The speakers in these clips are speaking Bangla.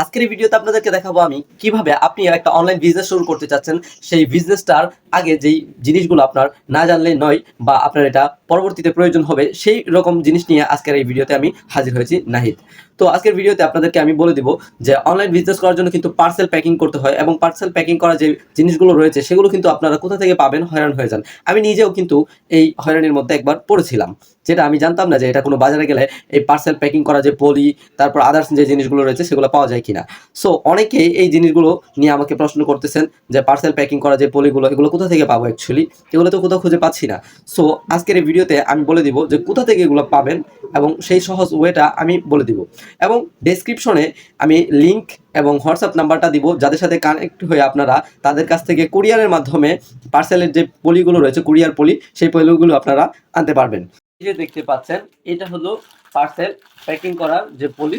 আজকের ভিডিওতে আপনাদেরকে দেখাবো আমি কীভাবে আপনি একটা অনলাইন বিজনেস শুরু করতে চাচ্ছেন। সেই বিজনেসটার আগে যেই জিনিসগুলো আপনার না জানলে নয় বা আপনার এটা পরবর্তীতে প্রয়োজন হবে, সেই রকম জিনিস নিয়ে আজকের এই ভিডিওতে আমি হাজির হয়েছি নাহিদ। তো আজকের ভিডিওতে আপনাদেরকে আমি বলে দিব যে অনলাইন বিজনেস করার জন্য কিন্তু পার্সেল প্যাকিং করতে হয় এবং পার্সেল প্যাকিং করা যে জিনিসগুলো রয়েছে, সেগুলো কিন্তু আপনারা কোথা থেকে পাবেন হয়রান হয়ে যান। আমি নিজেও কিন্তু এই হয়রানির মধ্যে একবার পড়েছিলাম, যেটা আমি জানতাম না যে এটা কোনো বাজারে গেলে এই পার্সেল প্যাকিং করা যে পলি, তারপর আদার্স যে জিনিসগুলো রয়েছে সেগুলো পাওয়া যায় কিনা। সো অনেকে এই জিনিসগুলো নিয়ে আমাকে প্রশ্ন করতেছেন যে পার্সেল প্যাকিং করা যে পলিগুলো, এগুলো কোথা থেকে পাবো অ্যাকচুয়ালি এগুলো তো কোথাও খুঁজে পাচ্ছি না। সো আজকের এই ভিডিওতে আমি বলে দিব যে কোথা থেকে এগুলো পাবেন এবং সেই সহজ ওয়েটা আমি বলে দিব। এবং ডেসক্রিপশনে আমি লিংক এবং হোয়াটসঅ্যাপ নাম্বারটা দিব, যাদের সাথে কানেক্ট হয়ে আপনারা তাদের কাছ থেকে কুরিয়ারের মাধ্যমে পার্সেলের যে পলিগুলো রয়েছে কুরিয়ার পলি, সেই পলিগুলো আপনারা আনতে পারবেন। এই যে দেখতে পাচ্ছেন, এটা হলো পার্সেল প্যাকিং করার যে পলি,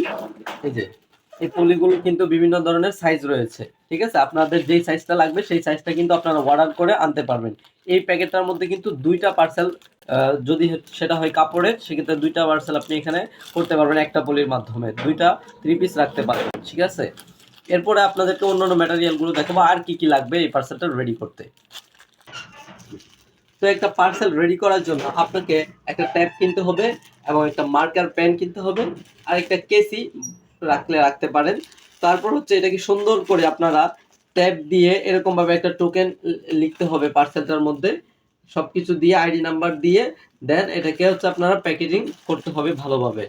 এই যে এই পলিগুলো কিন্তু বিভিন্ন ধরনের সাইজ রয়েছে, ঠিক আছে? আপনাদের যেই সাইজটা লাগবে, সেই সাইজটা কিন্তু আপনারা অর্ডার করে আনতে পারবেন। এই প্যাকেটটার মধ্যে কিন্তু দুইটা পার্সেল যদি সেটা হয় কাপড়ের, সেক্ষেত্রে দুইটা পার্সেল আপনি এখানে করতে পারবেন একটা পলির মাধ্যমে। দুইটা থ্রি পিস রাখতে পারবেন, ঠিক আছে? এরপরে আপনাদেরকে অন্যান্য ম্যাটেরিয়ালগুলো দেখাবো, আর কি কি লাগবে এই পার্সেলটা রেডি করতে। তো একটা পার্সেল রেডি করার জন্য আপনাকে একটা ট্যাপ কিনতে হবে এবং একটা মার্কার পেন কিনতে হবে, আর একটা কেসি রাখলে রাখতে পারেন। তারপর হচ্ছে এটাকে সুন্দর করে আপনারা ট্যাপ দিয়ে এরকম ভাবে একটা টোকেন লিখতে হবে পার্সেলটার মধ্যে। সবকিছু দিয়ে আইডি নাম্বার দিয়ে দেন, এটাকে হচ্ছে আপনারা প্যাকেজিং করতে হবে ভালোভাবে।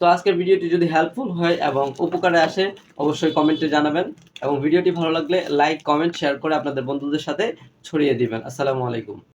তো আজকের ভিডিওটি যদি হেল্পফুল হয় এবং উপকারে আসে, অবশ্যই কমেন্টে জানাবেন। এবং ভিডিওটি ভালো লাগলে লাইক কমেন্ট শেয়ার করে আপনাদের বন্ধুদের সাথে ছড়িয়ে দিবেন। আসসালামু আলাইকুম।